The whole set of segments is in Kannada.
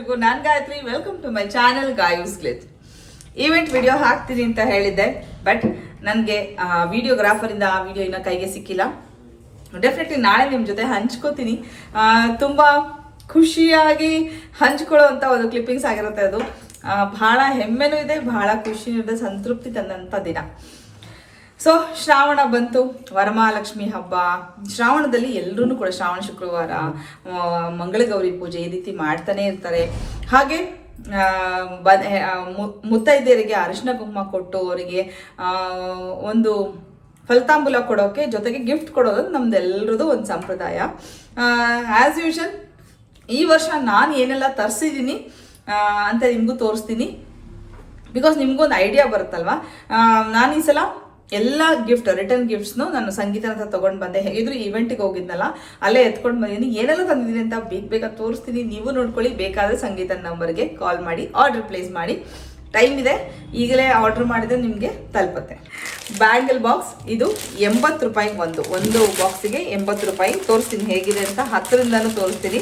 ಎಲ್ರಿಗೂ ನಾನು Gayatri. Welcome to my channel Gayu's Glitz event video ಹಾಕ್ತೀನಿ ಅಂತ ಹೇಳಿದ್ದೆ ಬಟ್ ನನಗೆ ವಿಡಿಯೋಗ್ರಾಫರಿಂದ ಆ ವಿಡಿಯೋ ಇನ್ನೂ ಕೈಗೆ ಸಿಕ್ಕಿಲ್ಲ. ಡೆಫಿನೆಟ್ಲಿ ನಾಳೆ ನಿಮ್ಮ ಜೊತೆ ಹಂಚ್ಕೋತೀನಿ. ತುಂಬ ಖುಷಿಯಾಗಿ ಹಂಚ್ಕೊಳ್ಳೋವಂಥ ಒಂದು ಕ್ಲಿಪ್ಪಿಂಗ್ಸ್ ಆಗಿರುತ್ತೆ ಅದು. ಬಹಳ ಹೆಮ್ಮೆನೂ ಇದೆ ಬಹಳ ಖುಷಿನೂ ಇದೆ, ಸಂತೃಪ್ತಿ ತಂದಂಥ ದಿನ. ಸೊ ಶ್ರಾವಣ ಬಂತು, ವರಮಹಾಲಕ್ಷ್ಮಿ ಹಬ್ಬ. ಶ್ರಾವಣದಲ್ಲಿ ಎಲ್ಲರೂ ಕೂಡ ಶ್ರಾವಣ ಶುಕ್ರವಾರ ಮಂಗಳ ಮಂಗಳಗೌರಿ ಪೂಜೆ ಈ ರೀತಿ ಮಾಡ್ತಾನೆ ಇರ್ತಾರೆ. ಹಾಗೆ ಬ- ಮುತ್ತೈದೆಯರಿಗೆ ಅರಿಶಿನ ಕುಂಕುಮ ಕೊಟ್ಟು ಅವರಿಗೆ ಒಂದು ಫಲಿತಾಂಬುಲ ಕೊಡೋಕೆ ಜೊತೆಗೆ ಗಿಫ್ಟ್ ಕೊಡೋದು ನಮ್ದೆಲ್ಲರದು ಒಂದು ಸಂಪ್ರದಾಯ. ಆ್ಯಸ್ ಯೂಶಲ್ ಈ ವರ್ಷ ನಾನು ಏನೆಲ್ಲ ತರಿಸಿದ್ದೀನಿ ಅಂತ ನಿಮಗೂ ತೋರಿಸ್ತೀನಿ. ಬಿಕಾಸ್ ನಿಮಗೂ ಒಂದು ಐಡಿಯಾ ಬರುತ್ತಲ್ವಾ? ನಾನು ಈ ಸಲ ಎಲ್ಲ ಗಿಫ್ಟ್ ರಿಟರ್ನ್ ಗಿಫ್ಟ್ಸ್ನು ನಾನು ಸಂಗೀತ ಅಂತ ತೊಗೊಂಡು ಬಂದೆ. ಹೇಗಿದ್ರು ಈವೆಂಟಿಗೆ ಹೋಗಿದ್ನಲ್ಲ, ಅಲ್ಲೇ ಎತ್ಕೊಂಡು ಬಂದಿದ್ದೀನಿ. ಏನೆಲ್ಲ ತಂದಿದ್ದೀನಿ ಅಂತ ಬೇಗ ಬೇಗ ತೋರಿಸ್ತೀನಿ. ನೀವು ನೋಡ್ಕೊಳ್ಳಿ. ಬೇಕಾದರೆ ಸಂಗೀತ ನಂಬರ್ಗೆ ಕಾಲ್ ಮಾಡಿ ಆರ್ಡರ್ ಪ್ಲೇಸ್ ಮಾಡಿ. ಟೈಮ್ ಇದೆ. ಈಗಲೇ ಆರ್ಡರ್ ಮಾಡಿದ್ರೆ ನಿಮಗೆ ತಲುಪುತ್ತೆ. ಬ್ಯಾಂಗಲ್ ಬಾಕ್ಸ್ ಇದು ಎಂಬತ್ತು ರೂಪಾಯಿಗೆ ಒಂದು. ಒಂದು ಬಾಕ್ಸಿಗೆ ಎಂಬತ್ತು ರೂಪಾಯಿ. ತೋರಿಸ್ತೀನಿ ಹೇಗಿದೆ ಅಂತ ಹತ್ತರಿಂದನೂ ತೋರಿಸ್ತೀನಿ.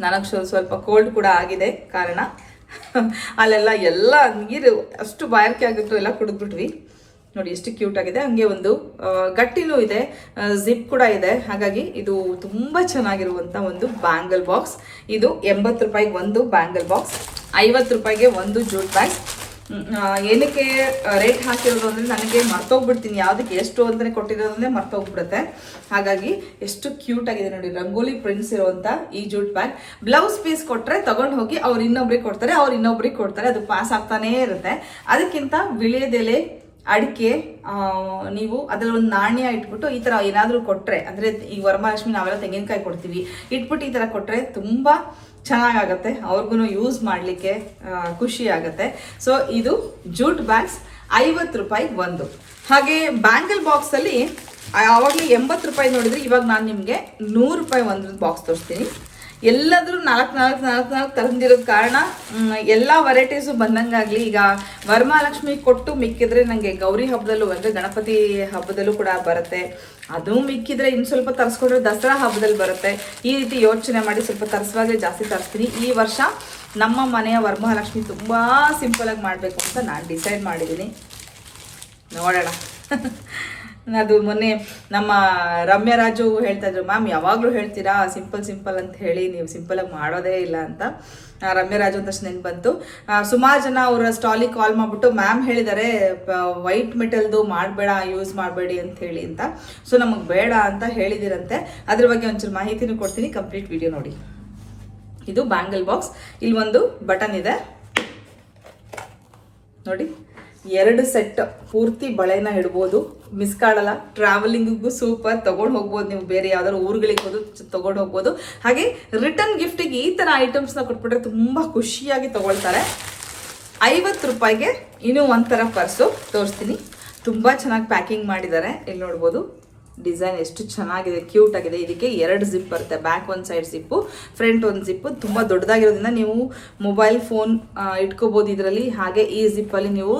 ನನಗೆ ಸ್ವ- ಸ್ವಲ್ಪ ಕೋಲ್ಡ್ ಕೂಡ ಆಗಿದೆ ಕಾರಣ. ಅಲ್ಲೆಲ್ಲ ಎಲ್ಲ ನೀರು ಅಷ್ಟು ಬಾಯಾರಿಕೆ ಆಗಿತ್ತು, ಎಲ್ಲ ಕುಡಿದ್ಬಿಟ್ವಿ. ನೋಡಿ ಎಷ್ಟು ಕ್ಯೂಟ್ ಆಗಿದೆ. ಹಂಗೆ ಒಂದು ಗಟ್ಟಿನೂ ಇದೆ ಜಿಪ್ ಕೂಡ ಇದೆ. ಹಾಗಾಗಿ ಇದು ತುಂಬ ಚೆನ್ನಾಗಿರುವಂಥ ಒಂದು ಬ್ಯಾಂಗಲ್ ಬಾಕ್ಸ್ ಇದು ಎಂಬತ್ತು ರೂಪಾಯಿಗೆ ಒಂದು ಬ್ಯಾಂಗಲ್ ಬಾಕ್ಸ್ ಐವತ್ತು ರೂಪಾಯಿಗೆ ಒಂದು ಜೂಟ್ ಬ್ಯಾಗ್ ಏನಕ್ಕೆ ರೇಟ್ ಹಾಕಿರೋದು ಅಂದರೆ ನನಗೆ ಮರ್ತೋಗ್ಬಿಡ್ತೀನಿ. ಯಾವುದಕ್ಕೆ ಎಷ್ಟು ಅಂತಲೇ ಕೊಟ್ಟಿರೋದಂದ್ರೆ ಮರ್ತೋಗ್ಬಿಡುತ್ತೆ. ಹಾಗಾಗಿ ಎಷ್ಟು ಕ್ಯೂಟ್ ಆಗಿದೆ ನೋಡಿ. ರಂಗೋಲಿ ಪ್ರಿಂಟ್ಸ್ ಇರುವಂಥ ಈ ಜೂಟ್ ಬ್ಯಾಗ್ ಬ್ಲೌಸ್ ಪೀಸ್ ಕೊಟ್ಟರೆ ತೊಗೊಂಡು ಹೋಗಿ ಅವ್ರು ಇನ್ನೊಬ್ರಿಗೆ ಕೊಡ್ತಾರೆ. ಅವ್ರು ಇನ್ನೊಬ್ರಿಗೆ ಕೊಡ್ತಾರೆ. ಅದು ಪಾಸ್ ಆಗ್ತಾನೇ ಇರುತ್ತೆ. ಅದಕ್ಕಿಂತ ವಿಳೆದೆಲೆ ಅಡಿಕೆ ನೀವು ಅದರಲ್ಲಿ ಒಂದು ನಾಣ್ಯ ಇಟ್ಬಿಟ್ಟು ಈ ಥರ ಏನಾದರೂ ಕೊಟ್ಟರೆ ಅಂದರೆ ಈ ವರಮಹಾಲಕ್ಷ್ಮಿ ನಾವೆಲ್ಲ ತೆಂಗಿನಕಾಯಿ ಕೊಡ್ತೀವಿ, ಇಟ್ಬಿಟ್ಟು ಈ ಥರ ಕೊಟ್ಟರೆ ತುಂಬ ಚೆನ್ನಾಗಾಗತ್ತೆ ಅವ್ರಿಗೂ ಯೂಸ್ ಮಾಡಲಿಕ್ಕೆ ಖುಷಿ ಆಗುತ್ತೆ. ಸೊ ಇದು ಜೂಟ್ ಬ್ಯಾಗ್ಸ್ ಐವತ್ತು ರೂಪಾಯಿ ಒಂದು. ಹಾಗೆ ಬ್ಯಾಂಗಲ್ ಬಾಕ್ಸಲ್ಲಿ ಆವಾಗಲೇ ಎಂಬತ್ತು ರೂಪಾಯಿ ನೋಡಿದ್ರೆ ಇವಾಗ ನಾನು ನಿಮಗೆ ನೂರು ರೂಪಾಯಿ ಒಂದು ಬಾಕ್ಸ್ ತೋರಿಸ್ತೀನಿ. ಎಲ್ಲಾದರೂ ನಾಲ್ಕು ನಾಲ್ಕು ನಾಲ್ಕು ನಾಲ್ಕು ತಂದಿರೋದ್ ಕಾರಣ ಎಲ್ಲ ವೆರೈಟೀಸು ಬಂದಂಗಾಗಲಿ ಈಗ ವರಮಹಾಲಕ್ಷ್ಮಿ ಕೊಟ್ಟು ಮಿಕ್ಕಿದ್ರೆ ನನಗೆ ಗೌರಿ ಹಬ್ಬದಲ್ಲೂ ಅಂದರೆ ಗಣಪತಿ ಹಬ್ಬದಲ್ಲೂ ಕೂಡ ಬರುತ್ತೆ. ಅದು ಮಿಕ್ಕಿದ್ರೆ ಇನ್ನು ಸ್ವಲ್ಪ ತರಿಸ್ಕೊಂಡ್ರೆ ದಸರಾ ಹಬ್ಬದಲ್ಲಿ ಬರುತ್ತೆ. ಈ ರೀತಿ ಯೋಚನೆ ಮಾಡಿ ಸ್ವಲ್ಪ ತರಿಸುವಾಗಲೇ ಜಾಸ್ತಿ ತರಿಸ್ತೀನಿ. ಈ ವರ್ಷ ನಮ್ಮ ಮನೆಯ ವರಮಹಾಲಕ್ಷ್ಮಿ ತುಂಬ ಸಿಂಪಲಾಗಿ ಮಾಡಬೇಕು ಅಂತ ನಾನು ಡಿಸೈಡ್ ಮಾಡಿದ್ದೀನಿ ನೋಡೋಣ. ಅದು ಮೊನ್ನೆ ನಮ್ಮ ರಮ್ಯ ರಾಜು ಹೇಳ್ತಾ ಇದ್ರು, ಮ್ಯಾಮ್, ಯಾವಾಗಲೂ ಹೇಳ್ತೀರಾ? ಸಿಂಪಲ್ ಸಿಂಪಲ್ ಅಂತ ಹೇಳಿ, ನೀವು ಸಿಂಪಲಾಗಿ ಮಾಡೋದೇ ಇಲ್ಲ ಅಂತ. ರಮ್ಯ ರಾಜು ಅಂತ ನೆನ್ಪು ಬಂತು ಸುಮಾರು ಜನ ಅವರ ಸ್ಟಾಲಿಗೆ ಕಾಲ್ ಮಾಡಿಬಿಟ್ಟು, ಮ್ಯಾಮ್ ಹೇಳಿದ್ದಾರೆ ವೈಟ್ ಮೆಟಲ್ದು ಮಾಡಬೇಡ, ಯೂಸ್ ಮಾಡಬೇಡಿ ಅಂತ ಹೇಳಿ ಅಂತ. ಸೊ, ನಮಗೆ ಬೇಡ ಅಂತ ಹೇಳಿದಿರಂತೆ. ಅದ್ರ ಬಗ್ಗೆ ಒಂಚೂರು ಮಾಹಿತಿನೂ ಕೊಡ್ತೀನಿ. ಕಂಪ್ಲೀಟ್ ವಿಡಿಯೋ ನೋಡಿ. ಇದು ಬ್ಯಾಂಗಲ್ ಬಾಕ್ಸ್. ಇಲ್ಲಿ ಒಂದು ಬಟನ್ ಇದೆ. ನೋಡಿ. ಎರಡು ಸೆಟ್ ಪೂರ್ತಿ ಬಳೆನ ಇಡ್ಬೋದು. ಮಿಸ್ ಕಾಡಲ್ಲ ಟ್ರಾವೆಲಿಂಗಿಗೂ ಸೂಪರ್ ತಗೊಂಡು ಹೋಗ್ಬೋದು ನೀವು ಬೇರೆ ಯಾವ್ದಾದ್ರು ಊರುಗಳಿಗೆ ಹೋದ್ರು ತಗೊಂಡು ಹೋಗ್ಬೋದು. ಹಾಗೆ ರಿಟರ್ನ್ ಗಿಫ್ಟಿಗೆ ಈ ಥರ ಐಟಮ್ಸ್ನ ಕೊಟ್ಬಿಟ್ರೆ ತುಂಬ ಖುಷಿಯಾಗಿ ತಗೊಳ್ತಾರೆ. ಐವತ್ತು ರೂಪಾಯಿಗೆ ಇನ್ನೂ ಒಂಥರ ಪರ್ಸು ತೋರಿಸ್ತೀನಿ. ತುಂಬ ಚೆನ್ನಾಗಿ ಪ್ಯಾಕಿಂಗ್ ಮಾಡಿದ್ದಾರೆ. ಇಲ್ಲಿ ನೋಡ್ಬೋದು. ಡಿಸೈನ್ ಎಷ್ಟು ಚೆನ್ನಾಗಿದೆ, ಕ್ಯೂಟ್ ಆಗಿದೆ, ಇದಕ್ಕೆ ಎರಡು ಜಿಪ್ ಬರುತ್ತೆ. ಬ್ಯಾಕ್ ಒಂದು ಸೈಡ್ ಜಿಪ್ಪು ಫ್ರಂಟ್ ಒಂದು ಜಿಪ್ಪು ತುಂಬ ದೊಡ್ಡದಾಗಿರೋದ್ರಿಂದ ನೀವು ಮೊಬೈಲ್ ಫೋನ್ ಇಟ್ಕೋಬೋದು ಇದರಲ್ಲಿ. ಹಾಗೆ ಈ ಜಿಪ್ಪಲ್ಲಿ ನೀವು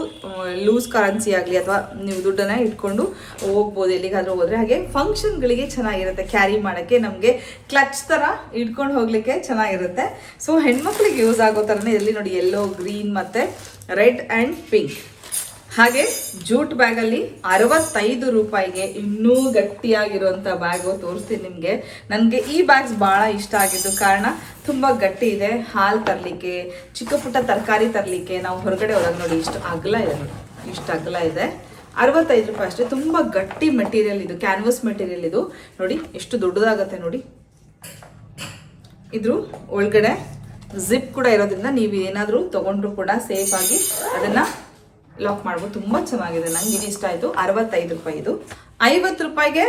ಲೂಸ್ ಕರೆನ್ಸಿ ಆಗಲಿ ಅಥವಾ ನೀವು ದುಡ್ಡನ್ನು ಇಟ್ಕೊಂಡು ಹೋಗ್ಬೋದು ಎಲ್ಲಿಗಾದರೂ ಹೋದರೆ. ಹಾಗೆ ಫಂಕ್ಷನ್ಗಳಿಗೆ ಚೆನ್ನಾಗಿರುತ್ತೆ ಕ್ಯಾರಿ ಮಾಡೋಕ್ಕೆ. ನಮಗೆ ಕ್ಲಚ್ ಥರ ಇಟ್ಕೊಂಡು ಹೋಗಲಿಕ್ಕೆ ಚೆನ್ನಾಗಿರುತ್ತೆ. ಸೊ ಹೆಣ್ಮಕ್ಳಿಗೆ ಯೂಸ್ ಆಗೋ ಥರನೇ ಇದರಲ್ಲಿ ನೋಡಿ ಯೆಲ್ಲೋ ಗ್ರೀನ್ ಮತ್ತು ರೆಡ್ ಆ್ಯಂಡ್ ಪಿಂಕ್ ಹಾಗೆ ಜೂಟ್ ಬ್ಯಾಗಲ್ಲಿ ಅರವತ್ತೈದು ರೂಪಾಯಿಗೆ ಇನ್ನೂ ಗಟ್ಟಿಯಾಗಿರುವಂಥ ಬ್ಯಾಗು ತೋರಿಸ್ತೀನಿ ನಿಮಗೆ. ನನಗೆ ಈ ಬ್ಯಾಗ್ಸ್ ಭಾಳ ಇಷ್ಟ ಆಗಿದ್ದು ಕಾರಣ ತುಂಬ ಗಟ್ಟಿ ಇದೆ. ಹಾಲು ತರಲಿಕ್ಕೆ, ಚಿಕ್ಕ ಪುಟ್ಟ ತರಕಾರಿ ತರಲಿಕ್ಕೆ ನಾವು ಹೊರಗಡೆ ಹೋದಾಗ ನೋಡಿ ಇಷ್ಟು ಅಗಲ ಇದೆ ನೋಡಿ. ಇಷ್ಟು ಅಗಲ ಇದೆ. ಅರವತ್ತೈದು ರೂಪಾಯಿ ಅಷ್ಟೇ. ತುಂಬ ಗಟ್ಟಿ ಮೆಟೀರಿಯಲ್ ಇದು ಕ್ಯಾನ್ವಸ್ ಮೆಟೀರಿಯಲ್ ಇದು. ನೋಡಿ, ಎಷ್ಟು ದೊಡ್ಡದಾಗತ್ತೆ ನೋಡಿ. ಇದ್ರ ಒಳಗಡೆ ಜಿಪ್ ಕೂಡ ಇರೋದ್ರಿಂದ ನೀವು ಏನಾದರೂ ತೊಗೊಂಡ್ರು ಕೂಡ ಸೇಫ್ ಆಗಿ ಅದನ್ನು ಲಾಕ್ ಮಾಡ್ಬೋದು ತುಂಬ ಚೆನ್ನಾಗಿದೆ. ನಂಗೆ ಇದು ಇಷ್ಟ ಆಯಿತು. ಅರವತ್ತೈದು ರೂಪಾಯಿ ಇದು. ಐವತ್ತು ರೂಪಾಯಿಗೆ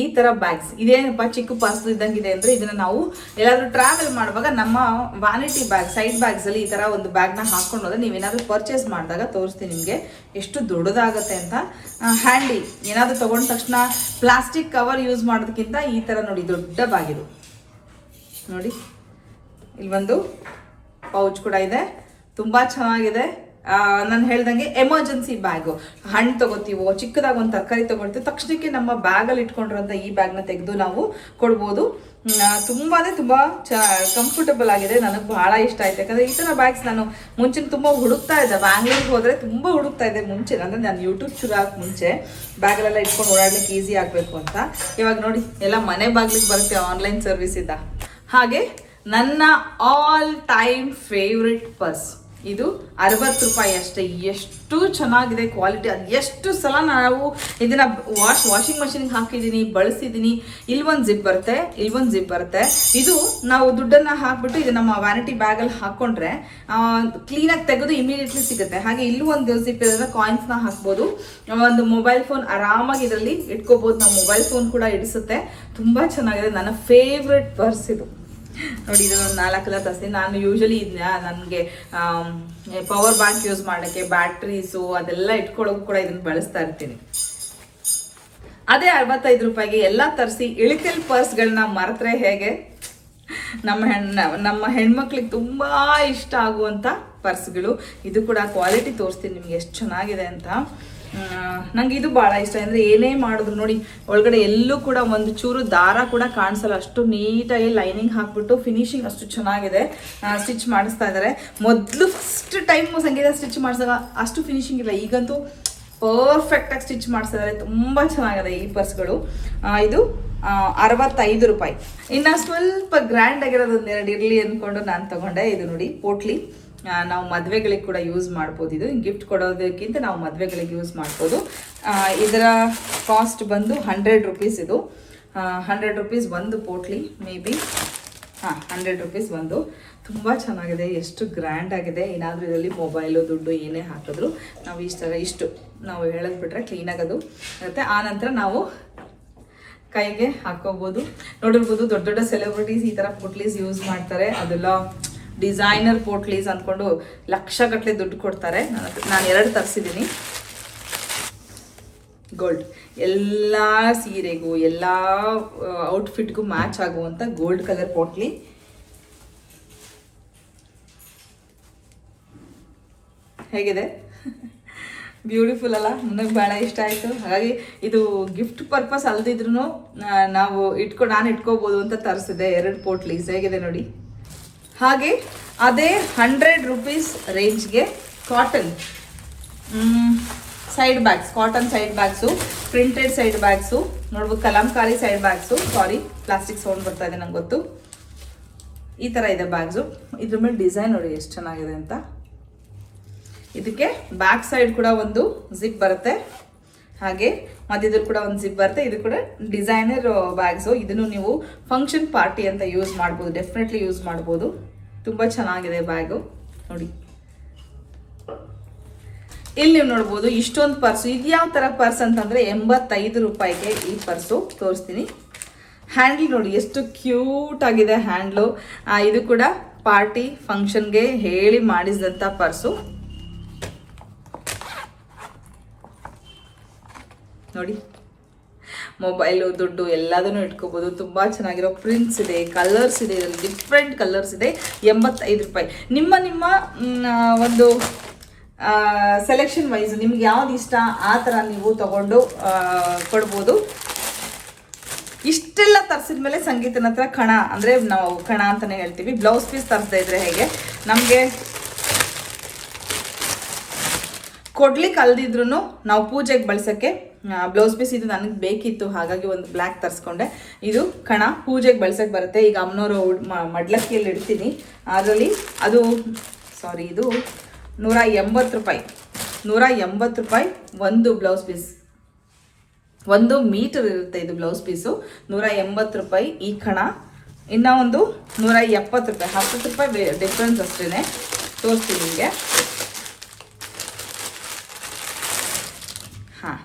ಈ ಥರ ಬ್ಯಾಗ್ಸ್ ಇದೇನಪ್ಪ ಚಿಕ್ಕ ಇದ್ದಂಗೆ ಇದ್ದಂಗಿದೆ ಅಂದರೆ ಇದನ್ನು ನಾವು ಎಲ್ಲಾದರೂ ಟ್ರಾವೆಲ್ ಮಾಡುವಾಗ ನಮ್ಮ ವ್ಯಾನಿಟಿ ಬ್ಯಾಗ್ ಸೈಡ್ ಬ್ಯಾಗ್ಸಲ್ಲಿ ಈ ಥರ ಒಂದು ಬ್ಯಾಗ್ನ ಹಾಕ್ಕೊಂಡು ಹೋದ್ರೆ ನೀವೇನಾದರೂ ಪರ್ಚೇಸ್ ಮಾಡಿದಾಗ ತೋರಿಸ್ತೀನಿ ನಿಮಗೆ. ಎಷ್ಟು ದೊಡ್ಡದಾಗತ್ತೆ ಅಂತ. ಹ್ಯಾಂಡಿ ಏನಾದರೂ ತಗೊಂಡ ತಕ್ಷಣ ಪ್ಲಾಸ್ಟಿಕ್ ಕವರ್ ಯೂಸ್ ಮಾಡೋದಕ್ಕಿಂತ ಈ ಥರ ನೋಡಿ ದೊಡ್ಡ ಬ್ಯಾಗ್ ಇದು ನೋಡಿ. ಇಲ್ಲಿ ಒಂದು ಪೌಚ್ ಕೂಡ ಇದೆ. ತುಂಬ ಚೆನ್ನಾಗಿದೆ. ನಾನು ಹೇಳ್ದಂಗೆ ಎಮರ್ಜೆನ್ಸಿ ಬ್ಯಾಗು ಹಣ್ಣು ತಗೋತೀವೋ, ಚಿಕ್ಕದಾಗ ಒಂದು ತರಕಾರಿ ತಗೊಳ್ತೀವಿ, ತಕ್ಷಣಕ್ಕೆ ನಮ್ಮ ಬ್ಯಾಗಲ್ಲಿ ಇಟ್ಕೊಂಡಿರೋಂಥ ಈ ಬ್ಯಾಗ್ನ ತೆಗೆದು ನಾವು ಕೊಡ್ಬೋದು. ತುಂಬಾ ತುಂಬ ಚ ಕಂಫರ್ಟಬಲ್ ಆಗಿದೆ. ನನಗೆ ಬಹಳ ಇಷ್ಟ ಆಯ್ತು. ಯಾಕಂದ್ರೆ ಈ ಥರ ಬ್ಯಾಗ್ಸ್ ನಾನು ಮುಂಚೆ ತುಂಬ ಹುಡುಕ್ತಾ ಇದ್ದೆ. ಬ್ಯಾಂಗ್ಳೂರ್ಗೆ ಹೋದರೆ ತುಂಬ ಹುಡುಕ್ತಾ ಇದ್ದೆ ಮುಂಚೆ. ಅಂದರೆ ನಾನು ಯೂಟ್ಯೂಬ್ ಶುರು ಆಗಕ್ಕೆ ಮುಂಚೆ ಬ್ಯಾಗಲೆಲ್ಲ ಇಟ್ಕೊಂಡು ಓಡಾಡ್ಲಿಕ್ಕೆ ಈಸಿ ಆಗಬೇಕು ಅಂತ. ಇವಾಗ ನೋಡಿ, ಎಲ್ಲ ಮನೆ ಬಾಗ್ಲಿಗೆ ಬರುತ್ತೆ ಆನ್ಲೈನ್ ಸರ್ವಿಸಿಂದ ಹಾಗೆ ನನ್ನ ಆಲ್ ಟೈಮ್ ಫೇವ್ರೆಟ್ ಪರ್ಸ್ ಇದು ಅರವತ್ತು ರೂಪಾಯಿ ಅಷ್ಟೇ. ಎಷ್ಟು ಚೆನ್ನಾಗಿದೆ ಕ್ವಾಲಿಟಿ ಅದು ಎಷ್ಟು ಸಲ ನಾವು ಇದನ್ನ ವಾಶ್ ವಾಷಿಂಗ್ ಮಷಿನ್ಗೆ ಹಾಕಿದ್ದೀನಿ ಬಳಸಿದ್ದೀನಿ ಇಲ್ವೊಂದು ಜಿಪ್ ಬರುತ್ತೆ ಇಲ್ವೊಂದು ಜಿಪ್ ಬರುತ್ತೆ. ಇದು ನಾವು ದುಡ್ಡನ್ನ ಹಾಕ್ಬಿಟ್ಟು ಇದು ನಮ್ಮ ವ್ಯಾನಿಟಿ ಬ್ಯಾಗಲ್ಲಿ ಹಾಕ್ಕೊಂಡ್ರೆ ಕ್ಲೀನಾಗಿ ತೆಗೆದು ಇಮಿಡಿಯೇಟ್ಲಿ ಸಿಗುತ್ತೆ. ಹಾಗೆ ಇಲ್ಲೂ ಒಂದು ಜಿಪ್ ಇರೋದ್ರೆ ಕಾಯಿನ್ಸ್ನ ಹಾಕ್ಬೋದು. ಒಂದು ಮೊಬೈಲ್ ಫೋನ್ ಆರಾಮಾಗಿ ಇದರಲ್ಲಿ ಇಟ್ಕೋಬೋದು. ನಾವು ಮೊಬೈಲ್ ಫೋನ್ ಕೂಡ ಇಡಿಸುತ್ತೆ. ತುಂಬ ಚೆನ್ನಾಗಿದೆ. ನನ್ನ ಫೇವ್ರೆಟ್ ಪರ್ಸ್ ಇದು. ನೋಡಿ ಇದು ಒಂದು ಕಲರ್ ತರಿಸಿ ನಾನು ಯೂಶಲಿ ಇದನ್ನ ನನಗೆ ಪವರ್ ಬ್ಯಾಂಕ್ ಯೂಸ್ ಮಾಡೋಕ್ಕೆ ಬ್ಯಾಟ್ರೀಸು ಅದೆಲ್ಲ ಇಟ್ಕೊಳ್ಳೋಕೆ ಕೂಡ ಇದನ್ನು ಬಳಸ್ತಾ ಇರ್ತೀನಿ. ಅದೇ ಅರವತ್ತೈದು ರೂಪಾಯಿಗೆ ಎಲ್ಲ ತರಿಸಿ ಇಳಿಕಲ್ ಪರ್ಸ್ಗಳನ್ನ ಮರೆತ್ರೆ ಹೇಗೆ? ನಮ್ಮ ಹೆಣ್ಣ ನಮ್ಮ ಹೆಣ್ಮಕ್ಳಿಗೆ ತುಂಬ ಇಷ್ಟ ಆಗುವಂಥ ಪರ್ಸ್ಗಳು ಇದು ಕೂಡ ಕ್ವಾಲಿಟಿ ತೋರಿಸ್ತೀನಿ ನಿಮ್ಗೆ, ಎಷ್ಟು ಚೆನ್ನಾಗಿದೆ ಅಂತ. ನಂಗೆ ಇದು ಭಾಳ ಇಷ್ಟ. ಅಂದರೆ ಏನೇ ಮಾಡಿದ್ರು ನೋಡಿ, ಒಳಗಡೆ ಎಲ್ಲೂ ಕೂಡ ಒಂದು ಚೂರು ದಾರ ಕೂಡ ಕಾಣಿಸಲ್ಲ. ಅಷ್ಟು ನೀಟಾಗಿ ಲೈನಿಂಗ್ ಹಾಕ್ಬಿಟ್ಟು ಫಿನಿಶಿಂಗ್ ಅಷ್ಟು ಚೆನ್ನಾಗಿದೆ. ಸ್ಟಿಚ್ ಮಾಡಿಸ್ತಾ ಇದ್ದಾರೆ ಮೊದಲು ಫಸ್ಟ್ ಟೈಮ್ ಸಂಗೀತ ಸ್ಟಿಚ್ ಮಾಡಿಸಿದಾಗ ಅಷ್ಟು ಫಿನಿಶಿಂಗ್ ಇಲ್ಲ. ಈಗಂತೂ ಪರ್ಫೆಕ್ಟಾಗಿ ಸ್ಟಿಚ್ ಮಾಡಿಸಿದ್ದಾರೆ ತುಂಬ ಚೆನ್ನಾಗಿದೆ ಈ ಪರ್ಸ್ಗಳು ಇದು ಅರವತ್ತೈದು ರೂಪಾಯಿ. ಇನ್ನು ಸ್ವಲ್ಪ ಗ್ರ್ಯಾಂಡ್ ಆಗಿರೋದು ಒಂದೆರಡು ಇರಲಿ ಅಂದ್ಕೊಂಡು ನಾನು ತಗೊಂಡೆ. ಇದು ನೋಡಿ ಪೋಟ್ಲಿ ನಾವು ಮದುವೆಗಳಿಗೆ ಕೂಡ ಯೂಸ್ ಮಾಡ್ಬೋದು. ಇದು ಗಿಫ್ಟ್ ಕೊಡೋದಕ್ಕಿಂತ ನಾವು ಮದುವೆಗಳಿಗೆ ಯೂಸ್ ಮಾಡ್ಬೋದು. ಇದರ ಕಾಸ್ಟ್ ಬಂದು ಹಂಡ್ರೆಡ್ ರುಪೀಸ್ ಇದು. ಹಂಡ್ರೆಡ್ ರುಪೀಸ್ ಒಂದು ಪೋಟ್ಲಿ ಮೇ ಬಿ ಹಾಂ ಹಂಡ್ರೆಡ್ ರುಪೀಸ್ ಒಂದು. ತುಂಬ ಚೆನ್ನಾಗಿದೆ, ಎಷ್ಟು ಗ್ರ್ಯಾಂಡ್ ಆಗಿದೆ. ಏನಾದರೂ ಇದರಲ್ಲಿ ಮೊಬೈಲು ದುಡ್ಡು ಏನೇ ಹಾಕಿದ್ರು ನಾವು ಇಷ್ಟ ಇಷ್ಟು ನಾವು ಹೇಳಿದ್ಬಿಟ್ರೆ ಕ್ಲೀನಾಗಿ ಅದು. ಮತ್ತು ಆ ನಂತರ ನಾವು ಕೈಗೆ ಹಾಕೋಬೋದು ನೋಡಿರ್ಬೋದು ದೊಡ್ಡ ದೊಡ್ಡ ಸೆಲೆಬ್ರಿಟೀಸ್ ಈ ಥರ ಪೋಟ್ಲೀಸ್ ಯೂಸ್ ಮಾಡ್ತಾರೆ. ಅದೆಲ್ಲ ಡಿಸೈನರ್ ಪೋರ್ಟ್ಲೀಸ್ ಅಂದ್ಕೊಂಡು ಲಕ್ಷಗಟ್ಟಲೆ ದುಡ್ಡು ಕೊಡ್ತಾರೆ. ನಾನು ಎರಡು ತರಿಸಿದ್ದೀನಿ ಗೋಲ್ಡ್ ಎಲ್ಲ ಸೀರೆಗೂ, ಎಲ್ಲ ಔಟ್ಫಿಟ್ಗೂ ಮ್ಯಾಚ್ ಆಗುವಂಥ ಗೋಲ್ಡ್ ಕಲರ್ ಪೋಟ್ಲಿ ಹೇಗಿದೆ? ಬ್ಯೂಟಿಫುಲ್ ಅಲ್ಲ? ನನಗೆ ಭಾಳ ಇಷ್ಟ ಆಯಿತು. ಹಾಗಾಗಿ ಇದು ಗಿಫ್ಟ್ ಪರ್ಪಸ್ ಅಲ್ದಿದ್ರೂ ನಾವು ಇಟ್ಕೊ ನಾನು ಇಟ್ಕೋಬೋದು ಅಂತ ತರಿಸಿದೆ ಎರಡು ಪೋಟ್ಲೀಸ್ ಹೇಗಿದೆ ನೋಡಿ? ಹಾಗೆ ಅದೇ hundred rupees ರೇಂಜ್ಗೆ cotton side bags cotton side bags printed side bags ನೋಡ್ಬೋದು kalamkari side bags sorry plastic sound ಬರ್ತಾ ಇದೆ ನಂಗೆ ಗೊತ್ತು. ಈ ಥರ ಇದೆ ಬ್ಯಾಗ್ಸು ಇದ್ರ ಮೇಲೆ ಡಿಸೈನ್ ನೋಡಿ ಎಷ್ಟು ಚೆನ್ನಾಗಿದೆ ಅಂತ. ಇದಕ್ಕೆ ಬ್ಯಾಕ್ ಸೈಡ್ ಕೂಡ ಒಂದು ಜಿಪ್ ಬರುತ್ತೆ. ಹಾಗೆ ಮಧ್ಯದಲ್ಲಿ ಕೂಡ ಒಂದು ಜಿಪ್ ಬರುತ್ತೆ. ಇದು ಕೂಡ ಡಿಸೈನರ್ ಬ್ಯಾಗ್ಸು ಇದನ್ನು ನೀವು ಫಂಕ್ಷನ್ ಪಾರ್ಟಿ ಅಂತ ಯೂಸ್ ಮಾಡ್ಬೋದು ಡೆಫಿನೆಟ್ಲಿ ಯೂಸ್ ಮಾಡ್ಬೋದು. ತುಂಬ ಚೆನ್ನಾಗಿದೆ ಬ್ಯಾಗು. ನೋಡಿ. ಇಲ್ಲಿ ನೀವು ನೋಡ್ಬೋದು ಇಷ್ಟೊಂದು ಪರ್ಸು. ಇದು ಯಾವ ಥರ ಪರ್ಸ್ ಅಂತಂದರೆ ಎಂಬತ್ತೈದು ರೂಪಾಯಿಗೆ ಈ ಪರ್ಸು ತೋರಿಸ್ತೀನಿ. ಹ್ಯಾಂಡ್ಲ್ ನೋಡಿ, ಎಷ್ಟು ಕ್ಯೂಟ್ ಆಗಿದೆ ಹ್ಯಾಂಡ್ಲು. ಇದು ಕೂಡ ಪಾರ್ಟಿ ಫಂಕ್ಷನ್ಗೆ ಹೇಳಿ ಮಾಡಿಸಿದಂಥ ಪರ್ಸು. ನೋಡಿ. ಮೊಬೈಲು, ದುಡ್ಡು ಎಲ್ಲದನ್ನು ಇಟ್ಕೋಬೋದು. ತುಂಬ ಚೆನ್ನಾಗಿರೋ ಪ್ರಿಂಟ್ಸ್ ಇದೆ ಕಲರ್ಸ್ ಇದೆ, ಇದರಲ್ಲಿ ಡಿಫ್ರೆಂಟ್ ಕಲರ್ಸ್ ಇದೆ. ಎಂಬತ್ತೈದು ರೂಪಾಯಿ. ನಿಮ್ಮ ನಿಮ್ಮ ಒಂದು ಸೆಲೆಕ್ಷನ್ ವೈಸ್ ನಿಮ್ಗೆ ಯಾವ್ದು ಇಷ್ಟ, ಆ ಥರ ನೀವು ತಗೊಂಡು ಕೊಡ್ಬೋದು. ಇಷ್ಟೆಲ್ಲ ತರಿಸಿದ ಮೇಲೆ ಸಂಗೀತನ ಹತ್ರ ಕಣ, ಅಂದರೆ ನಾವು ಕಣ ಅಂತಲೇ ಹೇಳ್ತೀವಿ. ಬ್ಲೌಸ್ ಪೀಸ್ ತರಿಸ್ತಾ ಇದ್ರೆ ಹೇಗೆ? ನಮಗೆ ಕೊಡ್ಲಿಕ್ಕೆ ಅಲ್ದಿದ್ರು ನಾವು ಪೂಜೆಗೆ ಬಳಸೋಕ್ಕೆ ಬ್ಲೌಸ್ ಪೀಸ್ ಇದು ನನಗೆ ಬೇಕಿತ್ತು, ಹಾಗಾಗಿ ಒಂದು ಬ್ಲ್ಯಾಕ್ ತರಿಸ್ಕೊಂಡೆ. ಇದು ಕಣ ಪೂಜೆಗೆ ಬಳಸಕ್ಕೆ ಬರುತ್ತೆ. ಈಗ ಅಮ್ಮನವರು ಮಡ್ಲಕ್ಕಿಯಲ್ಲಿ ಇಡ್ತೀನಿ. ಅದರಲ್ಲಿ ಅದು ಸಾರಿ ಇದು ನೂರ ಎಂಬತ್ತು ರೂಪಾಯಿ. ನೂರ ಎಂಬತ್ತು ರೂಪಾಯಿ ಒಂದು ಬ್ಲೌಸ್ ಪೀಸ್ ಒಂದು ಮೀಟರ್ ಇರುತ್ತೆ ಇದು ಬ್ಲೌಸ್ ಪೀಸು ನೂರ ಎಂಬತ್ತು ರೂಪಾಯಿ ಈ ಕಣ. ಇನ್ನೂ ಒಂದು ನೂರ ಎಪ್ಪತ್ತು ರೂಪಾಯಿ ಹತ್ತು ರೂಪಾಯಿ ಡಿಫ್ರೆನ್ಸ್ ಅಷ್ಟೇ ತೋರಿಸ್ತೀನಿ ನಿಮಗೆ ಹಾಂ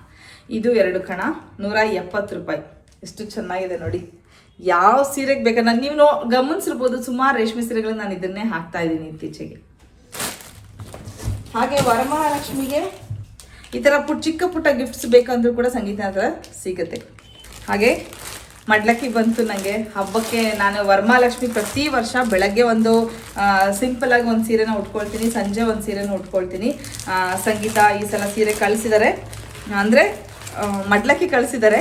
ಇದು ಎರಡು ಕಣ, ನೂರ ಎಪ್ಪತ್ತು ರೂಪಾಯಿ. ಎಷ್ಟು ಚೆನ್ನಾಗಿದೆ ನೋಡಿ. ಯಾವ ಸೀರೆಗೆ ಬೇಕಾದ್ರೆ ನೀವು ನೋ, ಗಮನಿಸಿರ್ಬೋದು, ಸುಮಾರು ರೇಷ್ಮೆ ಸೀರೆಗಳು ನಾನು ಇದನ್ನೇ ಹಾಕ್ತಾ ಇದ್ದೀನಿ ಇತ್ತೀಚೆಗೆ. ಹಾಗೆ ವರಮಹಾಲಕ್ಷ್ಮಿಗೆ ಈ ಥರ ಪುಟ್, ಚಿಕ್ಕ ಪುಟ್ಟ ಗಿಫ್ಟ್ಸ್ ಬೇಕಂದ್ರೂ ಕೂಡ ಸಂಗೀತ ಹತ್ರ ಸಿಗುತ್ತೆ. ಹಾಗೆ ಮಡ್ಲಕ್ಕಿ ಬಂತು ನನಗೆ ಹಬ್ಬಕ್ಕೆ ನಾನು ವರಮಹಾಲಕ್ಷ್ಮಿ ಪ್ರತಿ ವರ್ಷ ಬೆಳಗ್ಗೆ ಒಂದು ಸಿಂಪಲಾಗಿ ಒಂದು ಸೀರೆನ ಉಟ್ಕೊಳ್ತೀನಿ, ಸಂಜೆ ಒಂದು ಸೀರೆನ ಉಟ್ಕೊಳ್ತೀನಿ. ಸಂಗೀತ ಈ ಸಲ ಸೀರೆ ಕಳಿಸಿದ್ದಾರೆ ಅಂದರೆ ಮಡ್ಲಕ್ಕಿ ಕಳಿಸಿದ್ದಾರೆ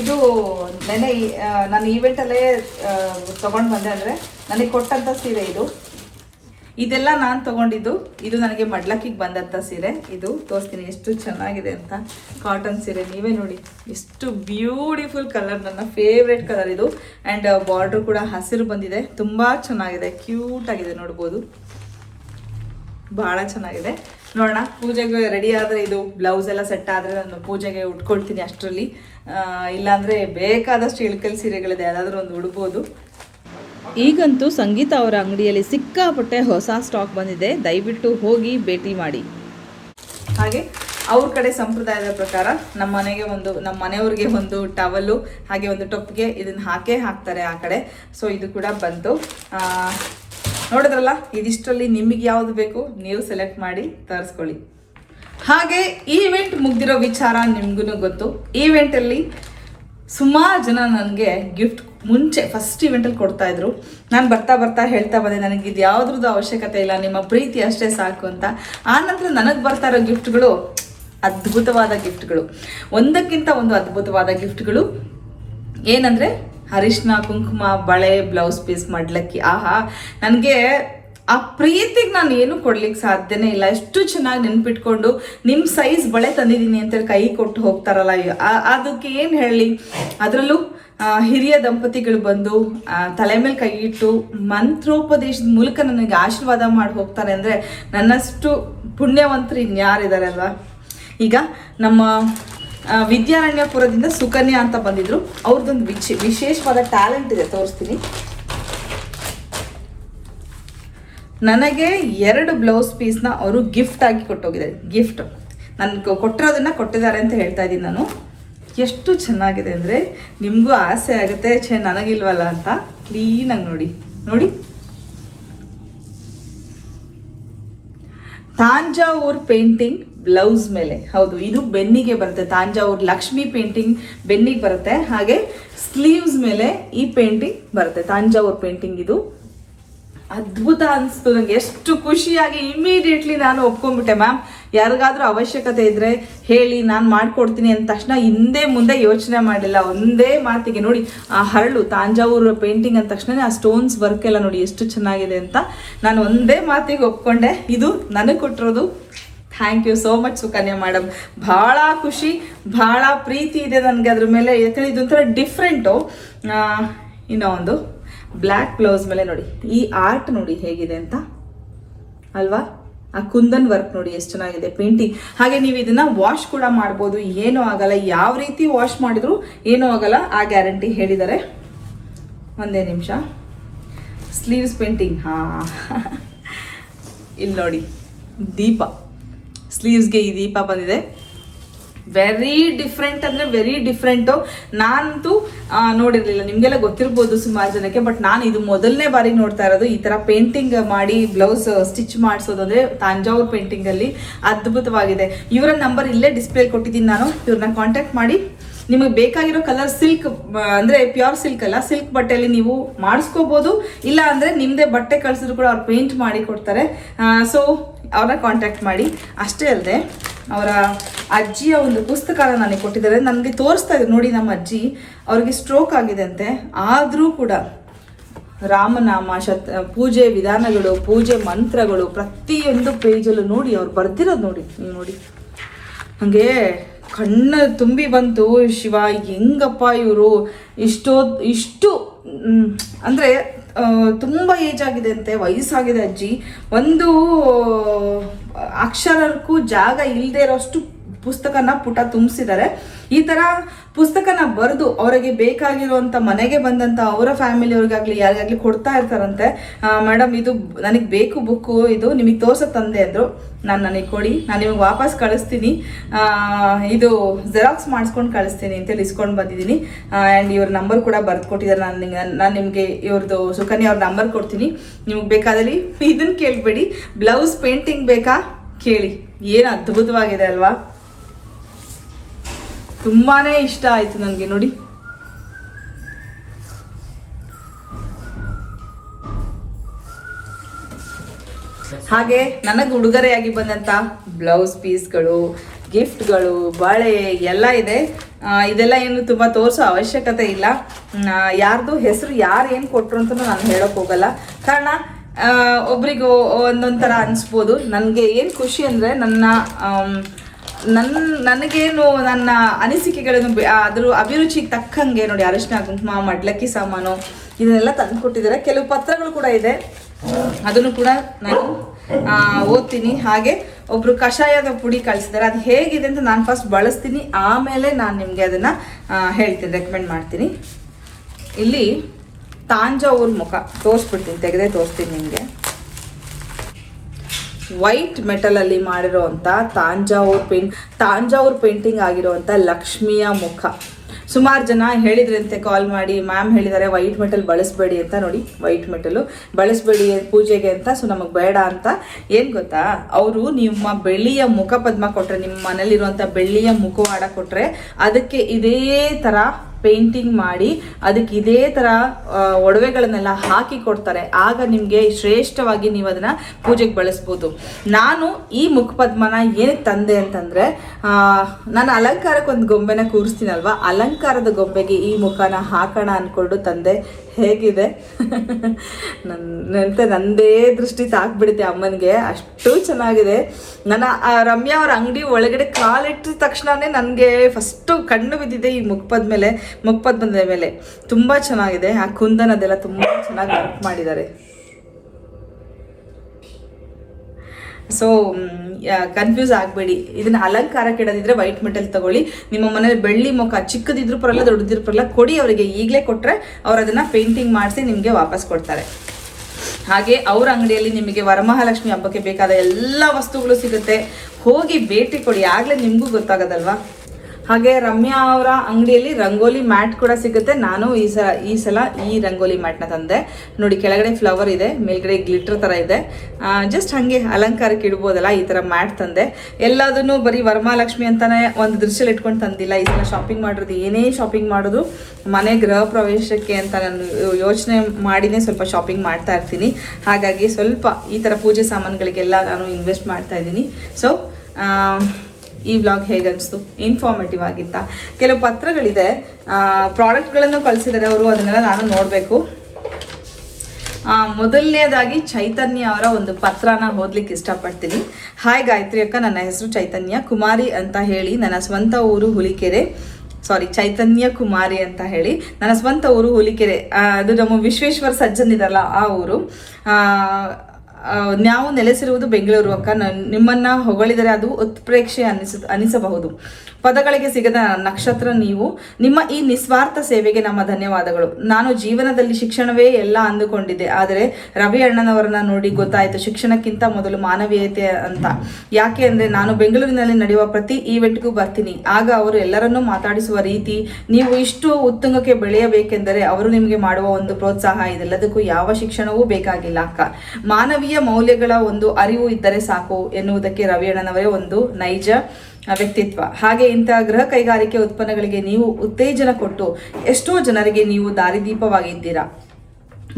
ಇದು ನೆನೆ ನಾನು ಈವೆಂಟಲ್ಲೇ ತೊಗೊಂಡು ಬಂದೆ ಅಂದರೆ ನನಗೆ ಕೊಟ್ಟಂಥ ಸೀರೆ ಇದು. ಇದೆಲ್ಲ ನಾನು ತಗೊಂಡಿದ್ದು. ಇದು ನನಗೆ ಮಡ್ಲಕ್ಕಿಗೆ ಬಂದಂಥ ಸೀರೆ. ಇದು ತೋರಿಸ್ತೀನಿ ಎಷ್ಟು ಚೆನ್ನಾಗಿದೆ ಅಂತ. ಕಾಟನ್ ಸೀರೆ. ನೀವೇ ನೋಡಿ. ಎಷ್ಟು ಬ್ಯೂಟಿಫುಲ್ ಕಲರ್ ನನ್ನ ಫೇವ್ರೆಟ್ ಕಲರ್ ಇದು. ಆ್ಯಂಡ್ ಬಾರ್ಡ್ರ್ ಕೂಡ ಹಸಿರು ಬಂದಿದೆ. ತುಂಬ ಚೆನ್ನಾಗಿದೆ. ಕ್ಯೂಟ್ ಆಗಿದೆ ನೋಡ್ಬೋದು. ಭಾಳ ಚೆನ್ನಾಗಿದೆ. ನೋಡೋಣ, ಪೂಜೆಗೆ ರೆಡಿ ಆದರೆ ಇದು ಬ್ಲೌಸ್ ಎಲ್ಲ ಸೆಟ್ ಆದರೆ ನಾನು ಪೂಜೆಗೆ ಉಟ್ಕೊಳ್ತೀನಿ ಅಷ್ಟರಲ್ಲಿ. ಇಲ್ಲಾಂದರೆ ಬೇಕಾದಷ್ಟು ಇಳ್ಕಲ್ ಸೀರೆಗಳಿದೆ, ಯಾವುದಾದ್ರೂ ಒಂದು ಉಡ್ಬೋದು. ಈಗಂತೂ ಸಂಗೀತ ಅವರ ಅಂಗಡಿಯಲ್ಲಿ ಸಿಕ್ಕಾಪಟ್ಟೆ ಹೊಸ ಸ್ಟಾಕ್ ಬಂದಿದೆ. ದಯವಿಟ್ಟು ಹೋಗಿ ಭೇಟಿ ಮಾಡಿ. ಹಾಗೆ, ಅವ್ರ ಕಡೆ ಸಂಪ್ರದಾಯದ ಪ್ರಕಾರ ನಮ್ಮ ಮನೆಗೆ ಒಂದು, ನಮ್ಮ ಮನೆಯವ್ರಿಗೆ ಒಂದು ಟವಲು ಹಾಗೆ ಒಂದು ಟೊಪ್ಪಿಗೆ ಇದನ್ನ ಹಾಕೇ ಹಾಕ್ತಾರೆ ಆ ಕಡೆ. ಸೊ ಇದು ಕೂಡ ಬಂತು. ನೋಡಿದ್ರಲ್ಲ, ಇದಿಷ್ಟರಲ್ಲಿ ನಿಮಗೆ ಯಾವ್ದು ಬೇಕು ನೀವು ಸೆಲೆಕ್ಟ್ ಮಾಡಿ ತರಿಸ್ಕೊಳ್ಳಿ. ಹಾಗೆ ಈವೆಂಟ್ ಮುಗ್ದಿರೋ ವಿಚಾರ ನಿಮ್ಗೂ ಗೊತ್ತು. ಈವೆಂಟಲ್ಲಿ ಸುಮಾರು ಜನ ನನಗೆ ಗಿಫ್ಟ್ ಮುಂಚೆ ಫಸ್ಟ್ ಇವೆಂಟಲ್ಲಿ ಕೊಡ್ತಾ ಇದ್ರು. ನಾನು ಬರ್ತಾ ಬರ್ತಾ ಹೇಳ್ತಾ ಬಂದೆ, ನನಗೆ ಇದು ಯಾವುದ್ರದ್ದು ಅವಶ್ಯಕತೆ ಇಲ್ಲ, ನಿಮ್ಮ ಪ್ರೀತಿ ಅಷ್ಟೇ ಸಾಕು ಅಂತ. ಆನಂತರ ನನಗೆ ಬರ್ತಾ ಇರೋ ಗಿಫ್ಟ್ಗಳು ಅದ್ಭುತವಾದ ಗಿಫ್ಟ್ಗಳು ಒಂದಕ್ಕಿಂತ ಒಂದು ಅದ್ಭುತವಾದ ಗಿಫ್ಟ್ಗಳು ಏನಂದ್ರೆ ಅರಿಶಿನ ಕುಂಕುಮ, ಬಳೆ, ಬ್ಲೌಸ್ ಪೀಸ್ ಮಾಡ್ಲಕ್ಕಿ. ಆಹಾ, ನನಗೆ ಆ ಪ್ರೀತಿಗೆ ನಾನು ಏನು ಕೊಡ್ಲಿಕ್ಕೆ ಸಾಧ್ಯನೇ ಇಲ್ಲ. ಎಷ್ಟು ಚೆನ್ನಾಗಿ ನೆನ್ಪಿಟ್ಕೊಂಡು ನಿಮ್ಮ ಸೈಜ್ ಬಳೆ ತಂದಿದ್ದೀನಿ ಅಂತೇಳಿ ಕೈ ಕೊಟ್ಟು ಹೋಗ್ತಾರಲ್ಲ. ಅದಕ್ಕೆ ಏನು ಹೇಳಲಿ ಅದರಲ್ಲೂ ಹಿರಿಯ ದಂಪತಿಗಳು ಬಂದು ತಲೆ ಮೇಲೆ ಕೈ ಇಟ್ಟು ಮಂತ್ರೋಪದೇಶದ ಮೂಲಕ ನನಗೆ ಆಶೀರ್ವಾದ ಮಾಡಿ ಹೋಗ್ತಾರೆ ಅಂದರೆ ನನ್ನಷ್ಟು ಪುಣ್ಯವಂತರು ಇನ್ಯಾರಿದ್ದಾರೆ ಅಲ್ವಾ? ಈಗ ನಮ್ಮ ವಿದ್ಯಾರಣ್ಯಪುರದಿಂದ ಸುಕನ್ಯಾ ಅಂತ ಬಂದಿದ್ರು. ಅವ್ರದ್ದೊಂದು ವಿಚ್, ವಿಶೇಷವಾದ ಟ್ಯಾಲೆಂಟ್ ಇದೆ, ತೋರಿಸ್ತೀನಿ. ನನಗೆ ಎರಡು ಬ್ಲೌಸ್ ಪೀಸ್ನ ಅವರು ಗಿಫ್ಟ್ ಆಗಿ ಕೊಟ್ಟೋಗಿದ್ದಾರೆ. ಗಿಫ್ಟ್ ನನಗೆ ಕೊಟ್ಟಿರೋದನ್ನ ಕೊಟ್ಟಿದ್ದಾರೆ ಅಂತ ಹೇಳ್ತಾ ಇದ್ದೀನಿ ನಾನು. ಎಷ್ಟು ಚೆನ್ನಾಗಿದೆ ಅಂದರೆ ನಿಮಗೂ ಆಸೆ ಆಗುತ್ತೆ, ಛೇ, ನನಗಿಲ್ವಲ್ಲ ಅಂತ. ಕ್ಲೀನಾಗಿ ನೋಡಿ. ನೋಡಿ. ತಾಂಜಾವೂರ್ ಪೇಂಟಿಂಗ್ ಬ್ಲೌಸ್ ಮೇಲೆ. ಹೌದು, ಇದು ಬೆನ್ನಿಗೆ ಬರುತ್ತೆ. ತಾಂಜಾವೂರ್ ಲಕ್ಷ್ಮಿ ಪೇಂಟಿಂಗ್ ಬೆನ್ನಿಗೆ ಬರುತ್ತೆ. ಹಾಗೆ ಸ್ಲೀವ್ಸ್ ಮೇಲೆ ಈ ಪೇಂಟಿಂಗ್ ಬರುತ್ತೆ. ತಾಂಜಾವೂರ್ ಪೇಂಟಿಂಗ್ ಇದು. ಅದ್ಭುತ ಅನಿಸ್ತು ನನಗೆ ಎಷ್ಟು ಖುಷಿಯಾಗಿ ಇಮಿಡಿಯೇಟ್ಲಿ ನಾನು ಒಪ್ಕೊಂಡ್ಬಿಟ್ಟೆ, ಮ್ಯಾಮ್, ಯಾರಿಗಾದ್ರೂ ಅವಶ್ಯಕತೆ ಇದ್ರೆ ಹೇಳಿ, ನಾನು ಮಾಡ್ಕೊಡ್ತೀನಿ ಅಂದ ತಕ್ಷಣ ಹಿಂದೆ ಮುಂದೆ ಯೋಚನೆ ಮಾಡಿಲ್ಲ. ಒಂದೇ ಮಾತಿಗೆ ನೋಡಿ, ಆ ಹರಳು ತಾಂಜಾವೂರು ಪೇಂಟಿಂಗ್ ಅಂದ ತಕ್ಷಣ ಆ ಸ್ಟೋನ್ಸ್ ವರ್ಕ್ ಎಲ್ಲ ನೋಡಿ ಎಷ್ಟು ಚೆನ್ನಾಗಿದೆ ಅಂತ ನಾನು ಒಂದೇ ಮಾತಿಗೆ ಒಪ್ಕೊಂಡೆ. ಇದು ನನಗೆ ಕೊಟ್ಟಿರೋದು thank you so much Sukanya madam ಭಾಳ ಖುಷಿ, ಭಾಳ ಪ್ರೀತಿ ಇದೆ ನನಗೆ ಅದ್ರ ಮೇಲೆ. ಯಾಕಂದ್ರೆ ಇದೊಂಥರ ಡಿಫ್ರೆಂಟು ಇನ್ನೂ ಒಂದು ಬ್ಲ್ಯಾಕ್ ಬ್ಲೌಸ್ ಮೇಲೆ ನೋಡಿ. ಈ ಆರ್ಟ್ ನೋಡಿ ಹೇಗಿದೆ ಅಂತ. ಅಲ್ವಾ? ಆ ಕುಂದನ್ ವರ್ಕ್ ನೋಡಿ ಎಷ್ಟು ಚೆನ್ನಾಗಿದೆ ಪೇಂಟಿಂಗ್ ಹಾಗೆ ನೀವು ಇದನ್ನ ವಾಶ್ ಕೂಡ ಮಾಡ್ಬೋದು. ಏನೂ ಆಗಲ್ಲ. ಯಾವ ರೀತಿ ವಾಶ್ ಮಾಡಿದ್ರು ಏನೂ ಆಗಲ್ಲ. ಆ ಗ್ಯಾರಂಟಿ ಹೇಳಿದ್ದಾರೆ. ಒಂದೇ ನಿಮಿಷ. ಸ್ಲೀವ್ಸ್ ಪೇಂಟಿಂಗ್ ಹಾ. ಇಲ್ಲಿ ನೋಡಿ. ದೀಪ. ಸ್ಲೀವ್ಸ್ಗೆ ಈ ದೀಪ ಬಂದಿದೆ. ವೆರಿ ಡಿಫ್ರೆಂಟ್ ಅಂದರೆ ವೆರಿ ಡಿಫ್ರೆಂಟು ನಾನಂತೂ ನೋಡಿರಲಿಲ್ಲ. ನಿಮಗೆಲ್ಲ ಗೊತ್ತಿರ್ಬೋದು ಸುಮಾರು ಜನಕ್ಕೆ ಬಟ್ ನಾನು ಇದು ಮೊದಲನೇ ಬಾರಿ ನೋಡ್ತಾ ಇರೋದು. ಈ ಥರ ಪೇಂಟಿಂಗ್ ಮಾಡಿ ಬ್ಲೌಸ್ ಸ್ಟಿಚ್ ಮಾಡಿಸೋದು ಅಂದರೆ ತಾಂಜಾವೂರ್ ಪೇಂಟಿಂಗಲ್ಲಿ ಅದ್ಭುತವಾಗಿದೆ. ಇವರ ನಂಬರ್ ಇಲ್ಲೇ ಡಿಸ್ಪ್ಲೇ ಕೊಟ್ಟಿದ್ದೀನಿ ನಾನು. ಇವ್ರನ್ನ ಕಾಂಟ್ಯಾಕ್ಟ್ ಮಾಡಿ. ನಿಮಗೆ ಬೇಕಾಗಿರೋ ಕಲರ್ ಸಿಲ್ಕ್ ಅಂದರೆ ಪ್ಯೂರ್ ಸಿಲ್ಕ್ ಅಲ್ಲ. ಸಿಲ್ಕ್ ಬಟ್ಟೆಯಲ್ಲಿ ನೀವು ಮಾಡಿಸ್ಕೋಬೋದು. ಇಲ್ಲ ಅಂದರೆ ನಿಮ್ಮದೇ ಬಟ್ಟೆ ಕಳಿಸಿದ್ರು ಕೂಡ ಅವ್ರು ಪೇಂಟ್ ಮಾಡಿ ಕೊಡ್ತಾರೆ. ಸೊ ಅವ್ರನ್ನ ಕಾಂಟ್ಯಾಕ್ಟ್ ಮಾಡಿ. ಅಷ್ಟೇ ಅಲ್ಲದೆ ಅವರ ಅಜ್ಜಿಯ ಒಂದು ಪುಸ್ತಕನ ನನಗೆ ಕೊಟ್ಟಿದ್ದಾರೆ. ನನಗೆ ತೋರಿಸ್ತಾ ಇದ್ರು. ನೋಡಿ ನಮ್ಮ ಅಜ್ಜಿ, ಅವ್ರಿಗೆ ಸ್ಟ್ರೋಕ್ ಆಗಿದೆ ಅಂತೆ. ಆದರೂ ಕೂಡ ರಾಮನಾಮ, ಶತ್, ಪೂಜೆ ವಿಧಾನಗಳು, ಪೂಜೆ ಮಂತ್ರಗಳು ಪ್ರತಿಯೊಂದು ಪೇಜಲ್ಲೂ ನೋಡಿ, ಅವ್ರು ಬರ್ದಿರೋದು ನೋಡಿ, ನೀವು ನೋಡಿ. ಹಾಗೆ ಕಣ್ಣು ತುಂಬಿ ಬಂತು, ಶಿವ, ಹೆಂಗಪ್ಪ ಇವರು? ಇಷ್ಟೋ, ಇಷ್ಟು ಅಂದರೆ ತುಂಬ ಏಜ್ ಆಗಿದೆ ಅಂತೆ ವಯಸ್ಸಾಗಿದೆ ಅಜ್ಜಿ. ಒಂದು ಅಕ್ಷರಕ್ಕೂ ಜಾಗ ಇಲ್ಲದೆ ಇರೋಷ್ಟು ಪುಸ್ತಕನ ಪುಟ ತುಂಬಿಸಿದ್ದಾರೆ. ಈ ಥರ ಪುಸ್ತಕನ ಬರೆದು ಅವರಿಗೆ ಬೇಕಾಗಿರುವಂಥ ಮನೆಗೆ ಬಂದಂಥ ಅವರ ಫ್ಯಾಮಿಲಿ ಫ್ಯಾಮಿಲಿಯವ್ರಿಗಾಗಲಿ ಯಾರಿಗಾಗಲಿ ಕೊಡ್ತಾ ಇರ್ತಾರಂತೆ. ಮೇಡಮ್ ಇದು ನನಗೆ ಬೇಕು ಬುಕ್ಕು ಇದು ನಿಮಗೆ ತೋರ್ಸೋ ತಂದೆ ಅಂದರು. ನಾನು ನನಗೆ ಕೊಡಿ, ನಾನು ನಿಮಗೆ ವಾಪಸ್ ಕಳಿಸ್ತೀನಿ. ಇದು ಜೆರಾಕ್ಸ್ ಮಾಡಿಸ್ಕೊಂಡು ಕಳಿಸ್ತೀನಿ ಅಂತೇಳಿ ಇಸ್ಕೊಂಡು ಬಂದಿದ್ದೀನಿ. ಆ್ಯಂಡ್ ಇವ್ರ ನಂಬರ್ ಕೂಡ ಬರೆದು ಕೊಟ್ಟಿದ್ದಾರೆ ನಾನು ನಿಮ್ಗೆ, ನಾನು ನಿಮಗೆ ಇವ್ರದ್ದು ಸುಕನ್ಯಾ ಅವ್ರ ನಂಬರ್ ಕೊಡ್ತೀನಿ. ನಿಮಗೆ ಬೇಕಾದಲ್ಲಿ ಇದನ್ನು ಕೇಳಬೇಡಿ. ಬ್ಲೌಸ್ ಪೇಂಟಿಂಗ್ ಬೇಕಾ? ಕೇಳಿ. ಏನು ಅದ್ಭುತವಾಗಿದೆ ಅಲ್ವಾ? ತುಂಬಾ ಇಷ್ಟ ಆಯ್ತು ನನಗೆ ನೋಡಿ. ಹಾಗೆ ನನಗೆ ಉಡುಗೊರೆಯಾಗಿ ಬಂದಂತ ಬ್ಲೌಸ್ ಪೀಸ್ಗಳು, ಗಿಫ್ಟ್ಗಳು, ಬಳೆ ಎಲ್ಲ ಇದೆ. ಇದೆಲ್ಲ ಏನು ತುಂಬ ತೋರಿಸೋ ಅವಶ್ಯಕತೆ ಇಲ್ಲ. ಯಾರ್ದು ಹೆಸರು ಯಾರು ಏನು ಕೊಟ್ಟರು ಅಂತ ನಾನು ಹೇಳೋಕೆ ಹೋಗಲ್ಲ. ಕಾರಣ ಒಬ್ರಿಗೂ ಥರ ಅನಿಸ್ಬೋದು. ನನಗೆ ಏನು ಖುಷಿ ಅಂದರೆ ನನ್ನ ನನ್ನ ನನಗೇನು ನನ್ನ ಅನಿಸಿಕೆಗಳನ್ನು ಅದ್ರ ಅಭಿರುಚಿಗೆ ತಕ್ಕಂಗೆ ನೋಡಿ ಅರಿಶಿನ, ಕುಂಕುಮ, ಮಡ್ಲಕ್ಕಿ ಸಾಮಾನು ಇದನ್ನೆಲ್ಲ ತಂದು ಕೊಟ್ಟಿದ್ದಾರೆ. ಕೆಲವು ಪತ್ರಗಳು ಕೂಡ ಇದೆ. ಅದನ್ನು ಕೂಡ ನಾನು ಓದ್ತೀನಿ. ಹಾಗೆ ಒಬ್ರು ಕಷಾಯದ ಪುಡಿ ಕಳಿಸಿದ್ದಾರೆ. ಅದು ಹೇಗಿದೆ ಅಂತ ನಾನು ಫಸ್ಟ್ ಬಳಸ್ತೀನಿ. ಆಮೇಲೆ ನಾನು ನಿಮಗೆ ಅದನ್ನು ಹೇಳ್ತೀನಿ ರೆಕಮೆಂಡ್ ಮಾಡ್ತೀನಿ. ಇಲ್ಲಿ ತಾಂಜಾವೂರ್ ಮುಖ. ತೋರಿಸ್ಬಿಡ್ತೀನಿ, ತೆಗೆದೇ ತೋರಿಸ್ತೀನಿ ನಿಮಗೆ. ವೈಟ್ ಮೆಟಲಲ್ಲಿ ಮಾಡಿರೋವಂಥ ತಾಂಜಾವೂರ್ ಪೇಂಟ್, ತಾಂಜಾವೂರ್ ಪೇಂಟಿಂಗ್ ಆಗಿರುವಂಥ ಲಕ್ಷ್ಮಿಯ ಮುಖ. ಸುಮಾರು ಜನ ಹೇಳಿದ್ರಂತೆ ಕಾಲ್ ಮಾಡಿ ಮ್ಯಾಮ್ ಹೇಳಿದ್ದಾರೆ, ವೈಟ್ ಮೆಟಲ್ ಬಳಸಬೇಡಿ ಅಂತ ನೋಡಿ, ವೈಟ್ ಮೆಟಲು ಬಳಸಬೇಡಿ ಪೂಜೆಗೆ ಅಂತ. ಸೊ ನಮಗೆ ಬೇಡ ಅಂತ. ಏನು ಗೊತ್ತಾ? ಅವರು ನಿಮ್ಮ ಬೆಳ್ಳಿಯ ಮುಖ ಪದ್ಮ ಕೊಟ್ಟರೆ ನಿಮ್ಮ ಮನೇಲಿರುವಂಥ ಬೆಳ್ಳಿಯ ಮುಖವಾಡ ಕೊಟ್ಟರೆ ಅದಕ್ಕೆ ಇದೇ ಥರ ಪೇಂಟಿಂಗ್ ಮಾಡಿ ಅದಕ್ಕೆ ಇದೇ ಥರ ಒಡವೆಗಳನ್ನೆಲ್ಲ ಹಾಕಿ ಕೊಡ್ತಾರೆ. ಆಗ ನಿಮಗೆ ಶ್ರೇಷ್ಠವಾಗಿ ನೀವು ಅದನ್ನು ಪೂಜೆಗೆ ಬಳಸ್ಬೋದು. ನಾನು ಈ ಮುಖಪದ್ಮನ ಏನಕ್ಕೆ ತಂದೆ ಅಂತಂದರೆ ನಾನು ಅಲಂಕಾರಕ್ಕೆ ಒಂದು ಗೊಂಬೆನ ಕೂರಿಸ್ತೀನಲ್ವ? ಅಲಂಕಾರದ ಗೊಂಬೆಗೆ ಈ ಮುಖನ ಹಾಕೋಣ ಅಂದ್ಕೊಂಡು ತಂದೆ ಹೇಗಿದೆ? ನನ್ನ ನಂದೇ ದೃಷ್ಟಿ ತಾಕ್ಬಿಡುತ್ತೆ ಅಮ್ಮನಿಗೆ. ಅಷ್ಟು ಚೆನ್ನಾಗಿದೆ. ನನ್ನ ರಮ್ಯಾ ಅವ್ರ ಅಂಗಡಿ ಒಳಗಡೆ ಕಾಲಿಟ್ಟ ತಕ್ಷಣನೇ ನನಗೆ ಫಸ್ಟು ಕಣ್ಣು ಬಿದ್ದಿದೆ ಈ ಮುಖಪದ ಮೇಲೆ ಮುಖಪದ್ಮದ ಮೇಲೆ. ತುಂಬ ಚೆನ್ನಾಗಿದೆ. ಆ ಕುಂದನ್ ಅದೆಲ್ಲ ತುಂಬ ಚೆನ್ನಾಗಿ ವರ್ಕ್ ಮಾಡಿದ್ದಾರೆ. ಸೊ ಕನ್ಫ್ಯೂಸ್ ಆಗಬೇಡಿ. ಇದನ್ನ ಅಲಂಕಾರಕ್ಕೆ ಇಡೋದಿದ್ರೆ ವೈಟ್ ಮೆಟಲ್ ತಗೊಳ್ಳಿ. ನಿಮ್ಮ ಮನೇಲಿ ಬೆಳ್ಳಿ ಮುಖ ಚಿಕ್ಕದಿದ್ರು ಪರಲ್ಲ, ದೊಡ್ಡದಿದ್ರು ಪರಲ್ಲ, ಕೊಡಿ ಅವರಿಗೆ. ಈಗಲೇ ಕೊಟ್ಟರೆ ಅವ್ರು ಅದನ್ನ ಪೇಂಟಿಂಗ್ ಮಾಡಿಸಿ ನಿಮಗೆ ವಾಪಸ್ ಕೊಡ್ತಾರೆ. ಹಾಗೆ ಅವ್ರ ಅಂಗಡಿಯಲ್ಲಿ ನಿಮಗೆ ವರಮಹಾಲಕ್ಷ್ಮಿ ಹಬ್ಬಕ್ಕೆ ಬೇಕಾದ ಎಲ್ಲ ವಸ್ತುಗಳು ಸಿಗುತ್ತೆ. ಹೋಗಿ ಭೇಟಿ ಕೊಡಿ. ಆಗಲೇ ನಿಮಗೂ ಗೊತ್ತಾಗೋದಲ್ವಾ? ಹಾಗೆ ರಮ್ಯಾ ಅವರ ಅಂಗಡಿಯಲ್ಲಿ ರಂಗೋಲಿ ಮ್ಯಾಟ್ ಕೂಡ ಸಿಗುತ್ತೆ. ನಾನು ಈ ಸಲ ಈ ಸಲ ಈ ರಂಗೋಲಿ ಮ್ಯಾಟ್ನ ತಂದೆ. ನೋಡಿ, ಕೆಳಗಡೆ ಫ್ಲವರ್ ಇದೆ, ಮೇಲ್ಗಡೆ ಗ್ಲಿಟರ್ ಥರ ಇದೆ. ಜಸ್ಟ್ ಹಾಗೆ ಅಲಂಕಾರಕ್ಕೆ ಇಡ್ಬೋದಲ್ಲ, ಈ ಥರ ಮ್ಯಾಟ್ ತಂದೆ. ಎಲ್ಲದನ್ನು ಬರೀ ವರಮಹಾಲಕ್ಷ್ಮಿ ಅಂತಾನೆ ಒಂದು ದೃಶ್ಯಲ್ಲಿ ಇಟ್ಕೊಂಡು ತಂದಿಲ್ಲ. ಈ ಸಲ ಶಾಪಿಂಗ್ ಮಾಡಿರೋದು ಏನೇ ಶಾಪಿಂಗ್ ಮಾಡೋದು, ಮನೆ ಗೃಹ ಪ್ರವೇಶಕ್ಕೆ ಅಂತ ನಾನು ಯೋಚನೆ ಮಾಡಿನೇ ಸ್ವಲ್ಪ ಶಾಪಿಂಗ್ ಮಾಡ್ತಾ ಇರ್ತೀನಿ. ಹಾಗಾಗಿ ಸ್ವಲ್ಪ ಈ ಥರ ಪೂಜೆ ಸಾಮಾನುಗಳಿಗೆಲ್ಲ ನಾನು ಇನ್ವೆಸ್ಟ್ ಮಾಡ್ತಾ ಇದ್ದೀನಿ. ಸೊ ಈ ವ್ಲಾಗ್ ಹೇಗೆ ಅನಿಸ್ತು? ಇನ್ಫಾರ್ಮೇಟಿವ್ ಆಗಿತ್ತಾ? ಕೆಲವು ಪತ್ರಗಳಿದೆ. ಪ್ರಾಡಕ್ಟ್ಗಳನ್ನು ಕಳಿಸಿದ್ದಾರೆ ಅವರು, ಅದನ್ನೆಲ್ಲ ನಾನು ನೋಡಬೇಕು. ಮೊದಲನೇದಾಗಿ ಚೈತನ್ಯ ಅವರ ಒಂದು ಪತ್ರನ ಓದ್ಲಿಕ್ಕೆ ಇಷ್ಟಪಡ್ತೀನಿ. ಹಾಯ್ ಗಾಯತ್ರಿ ಅಕ್ಕ, ನನ್ನ ಹೆಸರು ಚೈತನ್ಯ ಕುಮಾರಿ ಅಂತ ಹೇಳಿ, ನನ್ನ ಸ್ವಂತ ಊರು ಹುಲಿಕೆರೆ. ಸಾರಿ ಚೈತನ್ಯ ಕುಮಾರಿ ಅಂತ ಹೇಳಿ, ನನ್ನ ಸ್ವಂತ ಊರು ಹುಲಿಕೆರೆ. ಅದು ನಮ್ಮ ವಿಶ್ವೇಶ್ವರ ಸಜ್ಜನ್ ಇದಲ್ಲ ಆ ಊರು. ನಾವು ನೆಲೆಸಿರುವುದು ಬೆಂಗಳೂರು ಅಕ್ಕ. ನನ್- ನಿಮ್ಮನ್ನ ಹೊಗಳಿದರೆ ಅದು ಉತ್ಪ್ರೇಕ್ಷೆ ಅನಿಸ ಅನಿಸಬಹುದು ಪದಗಳಿಗೆ ಸಿಗದ ನಕ್ಷತ್ರ ನೀವು, ನಿಮ್ಮ ಈ ನಿಸ್ವಾರ್ಥ ಸೇವೆಗೆ ನಮ್ಮ ಧನ್ಯವಾದಗಳು. ನಾನು ಜೀವನದಲ್ಲಿ ಶಿಕ್ಷಣವೇ ಎಲ್ಲ ಅಂದುಕೊಂಡಿದ್ದೆ, ಆದರೆ ರವಿ ಅಣ್ಣನವರನ್ನ ನೋಡಿ ಗೊತ್ತಾಯಿತು, ಶಿಕ್ಷಣಕ್ಕಿಂತ ಮೊದಲು ಮಾನವೀಯತೆ ಅಂತ. ಯಾಕೆ ಅಂದರೆ ನಾನು ಬೆಂಗಳೂರಿನಲ್ಲಿ ನಡೆಯುವ ಪ್ರತಿ ಈವೆಂಟ್ಗೂ ಬರ್ತೀನಿ. ಆಗ ಅವರು ಎಲ್ಲರನ್ನೂ ಮಾತಾಡಿಸುವ ರೀತಿ ನೀವು ಇಷ್ಟು ಉತ್ತುಂಗಕ್ಕೆ ಬೆಳೆಯಬೇಕೆಂದರೆ ಅವರು ನಿಮಗೆ ಮಾಡುವ ಒಂದು ಪ್ರೋತ್ಸಾಹ ಇದೆಲ್ಲದಕ್ಕೂ ಯಾವ ಶಿಕ್ಷಣವೂ ಬೇಕಾಗಿಲ್ಲ ಅಕ್ಕ. ಮಾನವೀಯ ಮೌಲ್ಯಗಳ ಒಂದು ಅರಿವು ಇದ್ದರೆ ಸಾಕು ಎನ್ನುವುದಕ್ಕೆ ರವಿ ಅಣ್ಣನವರೇ ಒಂದು ನೈಜ ವ್ಯಕ್ತಿತ್ವ. ಹಾಗೆ ಇಂತಹ ಗೃಹ ಕೈಗಾರಿಕೆ ಉತ್ಪನ್ನಗಳಿಗೆ ನೀವು ಉತ್ತೇಜನ ಕೊಟ್ಟು ಎಷ್ಟೋ ಜನರಿಗೆ ನೀವು ದಾರಿದೀಪವಾಗಿದ್ದೀರಾ.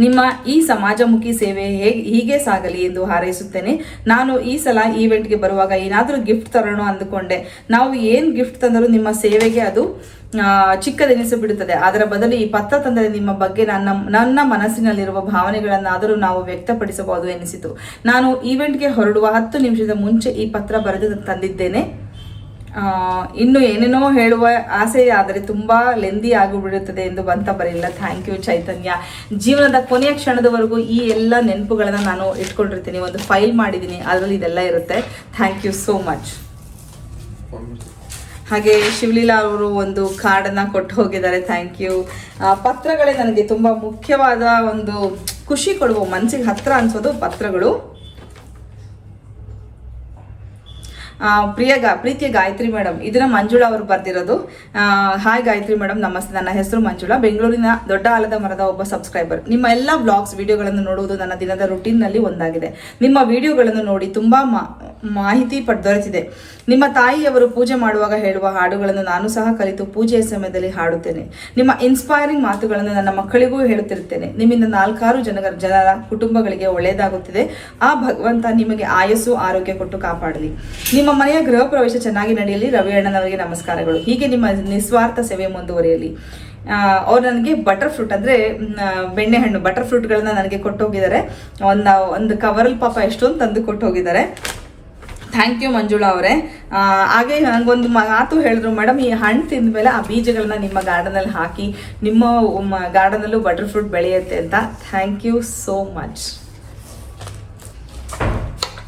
ನಿಮ್ಮ ಈ ಸಮಾಜಮುಖಿ ಸೇವೆ ಹೇಗೆ ಹೀಗೆ ಸಾಗಲಿ ಎಂದು ಹಾರೈಸುತ್ತೇನೆ. ನಾನು ಈ ಸಲ ಈವೆಂಟ್ಗೆ ಬರುವಾಗ ಏನಾದರೂ ಗಿಫ್ಟ್ ತರೋಣ ಅಂದುಕೊಂಡೆ. ನಾವು ಏನು ಗಿಫ್ಟ್ ತಂದರೂ ನಿಮ್ಮ ಸೇವೆಗೆ ಅದು ಚಿಕ್ಕದೆನಿಸಿ ಬಿಡುತ್ತದೆ. ಅದರ ಬದಲು ಈ ಪತ್ರ ತಂದರೆ ನಿಮ್ಮ ಬಗ್ಗೆ ನನ್ನ ನನ್ನ ಮನಸ್ಸಿನಲ್ಲಿರುವ ಭಾವನೆಗಳನ್ನಾದರೂ ನಾವು ವ್ಯಕ್ತಪಡಿಸಬಹುದು ಎನಿಸಿತು. ನಾನು ಈವೆಂಟ್ಗೆ ಹೊರಡುವ ಹತ್ತು ನಿಮಿಷದ ಮುಂಚೆ ಈ ಪತ್ರ ಬರೆದು ತಂದಿದ್ದೇನೆ. ಇನ್ನು ಏನೇನೋ ಹೇಳುವ ಆಸೆ ಆದರೆ ತುಂಬ ಲೆಂದಿ ಆಗಿಬಿಡುತ್ತದೆ ಎಂದು ಬಂತ ಬರಲಿಲ್ಲ ಥ್ಯಾಂಕ್ ಯು ಚೈತನ್ಯ. ಜೀವನದ ಕೊನೆಯ ಕ್ಷಣದವರೆಗೂ ಈ ಎಲ್ಲ ನೆನಪುಗಳನ್ನು ನಾನು ಇಟ್ಕೊಂಡಿರ್ತೀನಿ. ಒಂದು ಫೈಲ್ ಮಾಡಿದ್ದೀನಿ ಅದರಲ್ಲಿ ಇದೆಲ್ಲ ಇರುತ್ತೆ. ಥ್ಯಾಂಕ್ ಯು ಸೋ ಮಚ್ ಹಾಗೆ ಶಿವಲೀಲಾ ಅವರು ಒಂದು ಕಾರ್ಡನ್ನು ಕೊಟ್ಟು ಹೋಗಿದ್ದಾರೆ. ಥ್ಯಾಂಕ್ ಯು ಪತ್ರಗಳೇ ನನಗೆ ತುಂಬ ಮುಖ್ಯವಾದ ಒಂದು ಖುಷಿ ಕೊಡುವ ಮನಸ್ಸಿಗೆ ಹತ್ರ ಅನ್ಸೋದು ಪತ್ರಗಳು ಆ, ಪ್ರಿಯ ಗಾ ಪ್ರೀತಿಯ ಗಾಯತ್ರಿ ಮೇಡಮ್ ಇದನ್ನ ಮಂಜುಳಾ ಅವರು ಬರ್ದಿರೋದು. ಹಾಯ್ ಗಾಯತ್ರಿ ಮೇಡಮ್ ನಮಸ್ತೆ. ನನ್ನ ಹೆಸರು ಮಂಜುಳಾ. ಬೆಂಗಳೂರಿನ ದೊಡ್ಡ ಆಲದ ಮರದ ಒಬ್ಬ ಸಬ್ಸ್ಕ್ರೈಬರ್. ನಿಮ್ಮ ಎಲ್ಲ ಬ್ಲಾಗ್ಸ್ ವಿಡಿಯೋಗಳನ್ನು ನೋಡುವುದು ನನ್ನ ದಿನದ ರುಟೀನ್ನಲ್ಲಿ ಒಂದಾಗಿದೆ. ನಿಮ್ಮ ವಿಡಿಯೋಗಳನ್ನು ನೋಡಿ ತುಂಬಾ ಮಾಹಿತಿ ದೊರೆತಿದೆ. ನಿಮ್ಮ ತಾಯಿಯವರು ಪೂಜೆ ಮಾಡುವಾಗ ಹೇಳುವ ಹಾಡುಗಳನ್ನು ನಾನು ಸಹ ಕಲಿತು ಪೂಜೆಯ ಸಮಯದಲ್ಲಿ ಹಾಡುತ್ತೇನೆ. ನಿಮ್ಮ ಇನ್ಸ್ಪೈರಿಂಗ್ ಮಾತುಗಳನ್ನು ನನ್ನ ಮಕ್ಕಳಿಗೂ ಹೇಳುತ್ತಿರುತ್ತೇನೆ. ನಿಮ್ಮಿಂದ ನಾಲ್ಕಾರು ಜನರ ಜನರ ಕುಟುಂಬಗಳಿಗೆ ಒಳ್ಳೆಯದಾಗುತ್ತಿದೆ. ಆ ಭಗವಂತ ನಿಮಗೆ ಆಯಸ್ಸು, ಆರೋಗ್ಯ ಕೊಟ್ಟು ಕಾಪಾಡಲಿ. ನಿಮ್ಮ ಮನೆಯ ಗೃಹ ಪ್ರವೇಶ ಚೆನ್ನಾಗಿ ನಡೆಯಲಿ. ರವಿ ಅಣ್ಣನವರಿಗೆ ನಮಸ್ಕಾರಗಳು. ಹೀಗೆ ನಿಮ್ಮ ನಿಸ್ವಾರ್ಥ ಸೇವೆ ಮುಂದುವರಿಯಲಿ. ಅವ್ರು ನನಗೆ ಬಟರ್ ಫ್ರೂಟ್ ಅಂದರೆ ಬೆಣ್ಣೆಹಣ್ಣು ಬಟರ್ ಫ್ರೂಟ್ಗಳನ್ನ ನನಗೆ ಕೊಟ್ಟೋಗಿದ್ದಾರೆ. ಒಂದು ಒಂದು ಕವರಲ್ಲಿ ಪಾಪ ಎಷ್ಟೊಂದು ತಂದು ಕೊಟ್ಟು ಹೋಗಿದ್ದಾರೆ ಥ್ಯಾಂಕ್ ಯು ಮಂಜುಳಾ ಅವರೇ. ಹಾಗೆ ನನಗೊಂದು ಮಾತು ಹೇಳಿದ್ರು. ಮೇಡಮ್, ಈ ಹಣ್ಣು ತಿಂದ ಮೇಲೆ ಆ ಬೀಜಗಳನ್ನ ನಿಮ್ಮ ಗಾರ್ಡನಲ್ಲಿ ಹಾಕಿ, ನಿಮ್ಮ ಗಾರ್ಡನಲ್ಲೂ ಬಟರ್ ಫ್ರೂಟ್ ಬೆಳೆಯುತ್ತೆ ಅಂತ. Thank you so much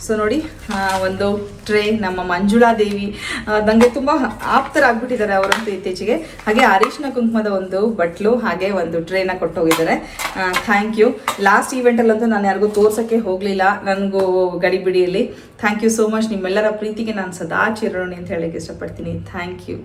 so no ಒಂದು ಟ್ರೇ ನಮ್ಮ ಮಂಜುಳಾ ದೇವಿ. ನಂಗೆ ತುಂಬ ಆಪ್ತರಾಗ್ಬಿಟ್ಟಿದ್ದಾರೆ ಅವರಂತೂ ಇತ್ತೀಚೆಗೆ. ಹಾಗೆ ಅರಿಶಿನ ಕುಂಕುಮದ ಒಂದು ಬಟ್ಲು, ಹಾಗೆ ಒಂದು ಟ್ರೇನ ಕೊಟ್ಟೋಗಿದ್ದಾರೆ. ಥ್ಯಾಂಕ್ ಯು ಲಾಸ್ಟ್ ಈವೆಂಟಲ್ಲಂತೂ ನಾನು ಯಾರಿಗೂ ತೋರ್ಸೋಕ್ಕೆ ಹೋಗಲಿಲ್ಲ. ನನಗೂ ಗಡಿಬಿಡಿಯಲ್ಲಿ ಥ್ಯಾಂಕ್ ಯು ಸೋ ಮಚ್ ನಿಮ್ಮೆಲ್ಲರ ಪ್ರೀತಿಗೆ ನಾನು ಸದಾ ಚಿರೋಣಿ ಅಂತ ಹೇಳಕ್ಕೆ ಇಷ್ಟಪಡ್ತೀನಿ. Thank you